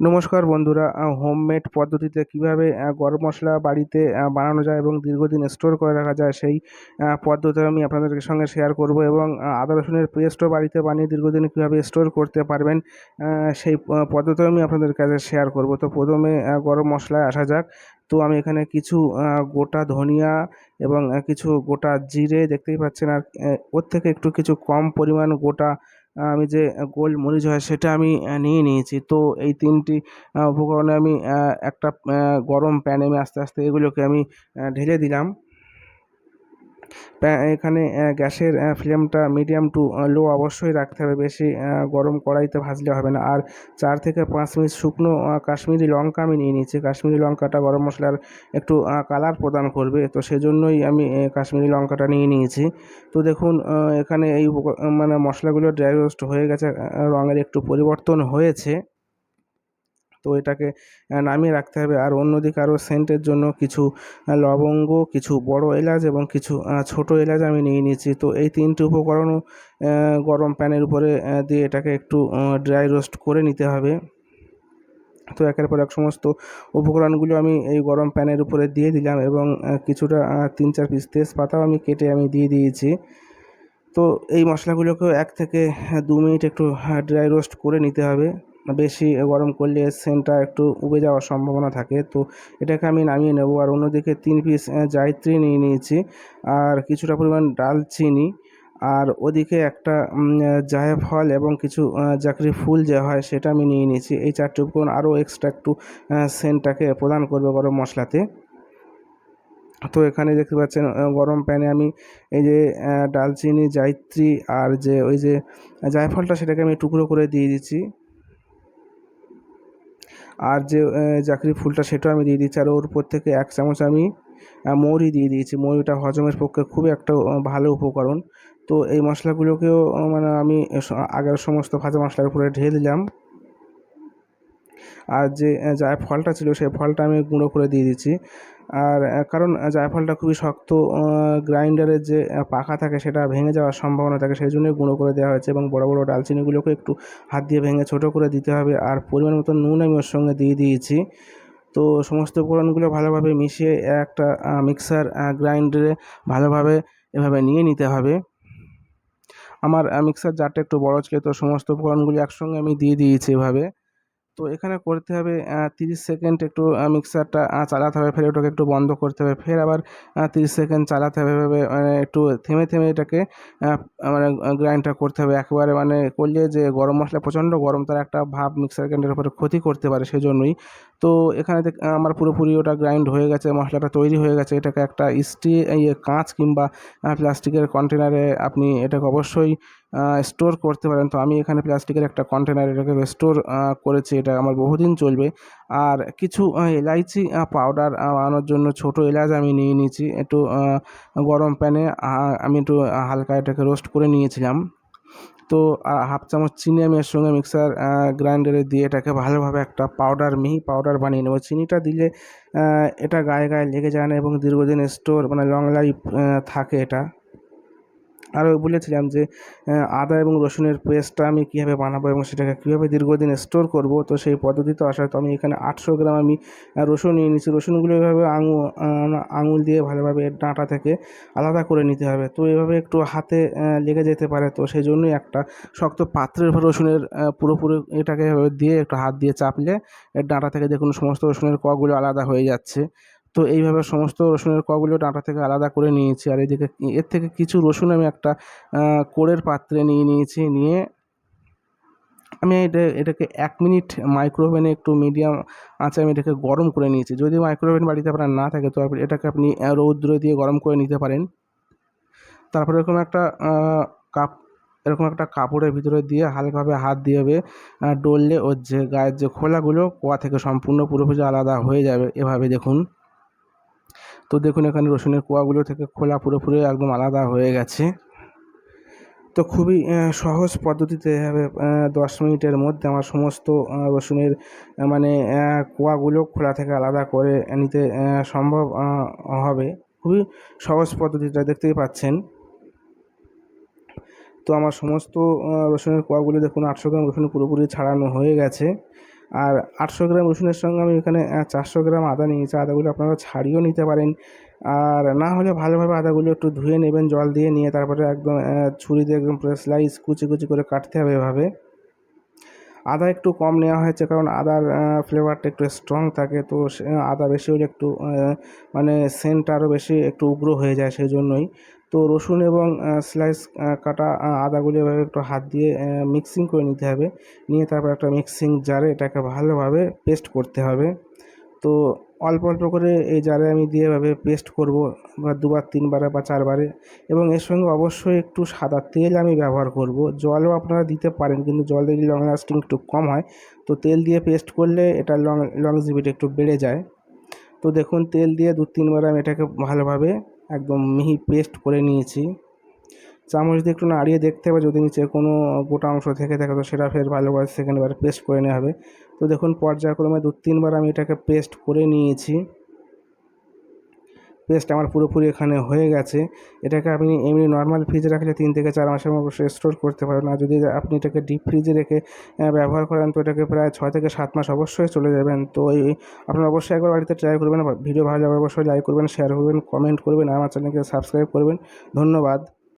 নমস্কার বন্ধুরা হোমমেড পদ্ধতিতে কীভাবে গরম মশলা বাড়িতে বানানো যায় এবং দীর্ঘদিন স্টোর করে রাখা যায় সেই পদ্ধতি আমি আপনাদের সঙ্গে শেয়ার করব এবং আদা রসুনের পেস্টও বাড়িতে বানিয়ে দীর্ঘদিন কীভাবে স্টোর করতে পারবেন সেই পদ্ধতিও আমি আপনাদের কাছে শেয়ার করব। তো প্রথমে গরম মশলায় আসা যাক। তো আমি এখানে কিছু গোটা ধনিয়া এবং কিছু গোটা জিরে দেখতেই পাচ্ছেন আর ওর থেকে একটু কিছু কম পরিমাণ গোটা আমি যে গোলমরিচ হয় সেটা আমি নিয়ে নিয়েছি। তো এই তিনটি উপকরণে আমি একটা গরম প্যানে আমি আস্তে আস্তে এগুলোকে আমি ঢেলে দিলাম। এখানে গ্যাসের ফ্লেমটা মিডিয়াম টু লো অবশ্যই রাখতে হবে। বেশি গরম কড়াইতে ভাজলে হবে না। আর চার থেকে পাঁচ মিনিট শুকনো কাশ্মীরি লঙ্কা আমি নিয়ে নিয়েছি কাশ্মীরি লঙ্কাটা গরম মশলার একটু কালার প্রদান করবে। তো সেজন্যই আমি কাশ্মীরি লঙ্কাটা নিয়ে নিয়েছি। তো দেখুন এখানে এই মানে মশলাগুলো ড্রাই রোস্ট হয়ে গেছে রঙের একটু পরিবর্তন হয়েছে। তো এটাকে নামিয়ে রাখতে হবে। আর অন্যদিকে আরও সেন্টের জন্য কিছু লবঙ্গ, কিছু বড় এলাচ এবং কিছু ছোট এলাচ আমি নিয়ে নিয়েছি। তো এই তিনটি উপকরণও গরম প্যানের উপরে দিয়ে এটাকে একটু ড্রাই রোস্ট করে নিতে হবে। তো একের পর এক সমস্ত উপকরণগুলো আমি এই গরম প্যানের উপরে দিয়ে দিলাম এবং কিছুটা তিন চার পিস তেজপাতাও আমি কেটে আমি দিয়ে দিয়েছি। তো এই মশলাগুলোকেও এক থেকে দু মিনিট একটু ড্রাই রোস্ট করে নিতে হবে। বেশি গরম করলে সেন্টটা একটু উবে যাওয়ার সম্ভাবনা থাকে। তো এটাকে আমি নামিয়ে নেব। আর অন্যদিকে তিন পিস জায়ত্রী নিয়ে নিয়েছি। আর কিছুটা পরিমাণ ডালচিনি আর ওদিকে একটা জায়ফল এবং কিছু জাকরি ফুল যে হয় সেটা আমি নিয়ে নিয়েছি। এই চারটি উপকরণ আরও এক্সট্রা একটু সেন্টটাকে প্রদান করবে গরম মশলাতে। তো এখানে দেখতে পাচ্ছেন গরম প্যানে আমি এই যে ডালচিনি জায়ত্রী আর যে ওই যে জায়ফলটা সেটাকে আমি টুকরো করে দিয়ে দিচ্ছি। আর যে জাকরি ফুলটা সেটাও আমি দিয়ে দিচ্ছি। আর ওর উপর থেকে এক চামচ আমি মৌরি দিয়ে দিয়েছি। মৌরিটা হজমের পক্ষে খুবই একটা ভালো উপকরণ। তো এই মশলাগুলোকেও মানে আমি আগের সমস্ত ভাজা মশলার উপরে ঢেলে দিলাম। আর যে জায়ফলটা ছিল সেই ফলটা আমি গুঁড়ো করে দিয়ে দিচ্ছি। আর কারণ জায়ফলটা খুবই শক্ত গ্রাইন্ডারের যে পাখা থাকে সেটা ভেঙে যাওয়ার সম্ভাবনা থাকে সেই জন্যই গুঁড়ো করে দেওয়া হয়েছে এবং বড় বড় ডালচিনিগুলোকে একটু হাত দিয়ে ভেঙে ছোটো করে দিতে হবে আর পরিমাণ মতো নুন আমি ওর সঙ্গে দিয়ে দিয়েছি। তো সমস্ত উপকরণগুলো ভালোভাবে মিশিয়ে একটা মিক্সার গ্রাইন্ডারে ভালোভাবে এভাবে নিয়ে নিতে হবে। আমার মিক্সার জারটা একটু বড় ছিল তো সমস্ত উপকরণগুলি একসঙ্গে আমি দিয়ে দিয়েছি এভাবে। তো এখানে করতে হবে তিরিশ সেকেন্ড একটু মিক্সারটা চালাতে হবে, ফের ওটাকে একটু বন্ধ করতে হবে, ফের আবার তিরিশ সেকেন্ড চালাতে হবে, এভাবে মানে একটু থেমে থেমে এটাকে মানে গ্রাইন্ডটা করতে হবে, একবারে মানে করলে যে গরম মশলা, প্রচণ্ড গরম, তার একটা ভাব মিক্সার গ্রাইন্ডারের উপরে ক্ষতি করতে পারে সেজন্যই। তো এখানে আমার পুরোপুরি ওটা গ্রাইন্ড হয়ে গেছে, মশলাটা তৈরি হয়ে গেছে, এটাকে একটা স্টি ইয়ে কাঁচ কিংবা প্লাস্টিকের কন্টেনারে আপনি এটাকে অবশ্যই স্টোর করতে পারেন। তো আমি এখানে প্লাস্টিকের একটা কন্টেনার এটাকে স্টোর করেছি। এটা আমার বহুদিন চলবে। আর কিছু এলাইচি পাউডার বানানোর জন্য ছোটো এলাচ আমি নিয়ে নিয়েছি। একটু গরম প্যানে আমি একটু হালকা এটাকে রোস্ট করে নিয়েছিলাম। তো হাফ চামচ চিনি আমি এর সঙ্গে মিক্সার গ্রাইন্ডারে দিয়ে এটাকে ভালোভাবে একটা পাউডার মিহি পাউডার বানিয়ে নেব। চিনিটা দিলে এটা গায়ে গায়ে লেগে যায় না এবং দীর্ঘদিন স্টোর মানে লং লাইফ থাকে এটা। আরও বলেছিলাম যে আদা এবং রসুনের পেস্টটা আমি কীভাবে বানাবো এবং সেটাকে কীভাবে দীর্ঘদিন স্টোর করব, তো সেই পদ্ধতিতে আসা তো আমি এখানে আটশো গ্রাম আমি রসুন নিয়ে নিচ্ছি রসুনগুলো এভাবে আঙুল আঙুল দিয়ে ভালোভাবে ডাঁটা থেকে আলাদা করে নিতে হবে। তো এভাবে একটু হাতে লেগে যেতে পারে, তো সেই জন্যই একটা শক্ত পাত্রের রসুনের পুরোপুরি এটাকে দিয়ে একটু হাত দিয়ে চাপলে ডাঁটা থেকে দেখুন সমস্ত রসুনের কগুলো আলাদা হয়ে যাচ্ছে। তো এইভাবে সমস্ত রসুনের কগুলো ডাঁটা থেকে আলাদা করে নিয়েছি। আর এদিকে এর থেকে কিছু রসুন আমি একটা কোড়ের পাত্রে নিয়ে নিয়েছি। নিয়ে আমি এটা, এটাকে এক মিনিট মাইক্রোওভেনে একটু মিডিয়াম আঁচে আমি এটাকে গরম করে নিয়েছি। যদি মাইক্রোওভেন বাড়িতে আপনার না থাকে, তো এটাকে আপনি রৌদ্র দিয়ে গরম করে নিতে পারেন। তারপরে এরকম একটা কাপ, এরকম একটা কাপড়ের ভিতরে দিয়ে হালকাভাবে হাত দিয়ে ডললে ওর যে গায়ের যে খোলাগুলো কোয়া থেকে সম্পূর্ণ পুরোপুরি আলাদা হয়ে যাবে। এভাবে দেখুন। তো দেখুন, এখানে রসুনের কোয়াগুলো থেকে খোলা পুরোপুরি একদম আলাদা হয়ে গেছে। তো খুবই সহজ পদ্ধতিতে এভাবে দশ মিনিটের মধ্যে আমার সমস্ত রসুনের মানে কোয়াগুলো খোলা থেকে আলাদা করে নিতে সম্ভব হবে। খুবই সহজ পদ্ধতিটা দেখতেই পাচ্ছেন। তো আমার সমস্ত রসুনের কোয়াগুলো দেখুন, আটশো গ্রাম রসুন পুরোপুরি ছাড়ানো হয়ে গেছে। আর আটশো গ্রাম রসুনের সঙ্গে আমি এখানে চারশো গ্রাম আদা নিয়েছি। আদাগুলো আপনারা ছাড়িয়েও নিতে পারেন। আর না হলে ভালোভাবে আদাগুলো একটু ধুয়ে নেবেন, জল দিয়ে নিয়ে তারপরে একদম ছুরি দিয়ে একদম পুরো স্লাইস কুচি কুচি করে কাটতে হবে এভাবে। আদা একটু কম নেওয়া হয়েছে কারণ আদার ফ্লেভারটা একটু স্ট্রং থাকে, তো আদা বেশি হলে একটু মানে সেন্ট আরও বেশি একটু উগ্র হয়ে যায় সেই জন্যই। তো রসুন এবং স্লাইস কাটা আদাগুলো এভাবে একটু হাত দিয়ে মিক্সিং করে নিতে হবে। নিয়ে তারপর একটা মিক্সিং জারে এটাকে ভালোভাবে পেস্ট করতে হবে। তো অল্প অল্প করে এই জারে আমি দিয়ে এভাবে পেস্ট করব, বা দুবার, তিনবারে বা চারবারে। এবং এর সঙ্গে অবশ্যই একটু সাদা তেল আমি ব্যবহার করব। জলও আপনারা দিতে পারেন, কিন্তু জল দিলে লং লাস্টিং একটু কম হয়। তো তেল দিয়ে পেস্ট করলে এটা লং লংজিভিটি একটু বেড়ে যায়। তো দেখুন, তেল দিয়ে দু তিনবার আমি এটাকে ভালোভাবে একদম মিহি পেস্ট করে নিয়েছি। চামচ দিয়ে একটু নাড়িয়ে দেখতে হবে যদি নিচে কোনো গোটা অংশ থেকে থাকে তো সেটা ফের ভালোভাবে সেকেন্ডবার পেস্ট করে নেওয়া হবে। তো দেখুন পর্যায়ক্রমে দু তিনবার আমি এটাকে পেস্ট করে নিয়েছি। পেস্ট আমার পুরোপুরি এখানে হয়ে গেছে। এটাকে আপনি এমনি নর্মাল ফ্রিজে রাখলে তিন থেকে চার মাসের মধ্যে স্টোর করতে পারেন। আর যদি আপনি এটাকে ডিপ ফ্রিজে রেখে ব্যবহার করেন, তো এটাকে প্রায় ছয় থেকে সাত মাস অবশ্যই চলে যাবেন। তো এই, আপনারা অবশ্যই একবার বাড়িতে ট্রাই করবেন। ভিডিও ভালো লাগলে অবশ্যই লাইক করবেন শেয়ার করবেন কমেন্ট করবেন আমার চ্যানেলকে সাবস্ক্রাইব করবেন। ধন্যবাদ।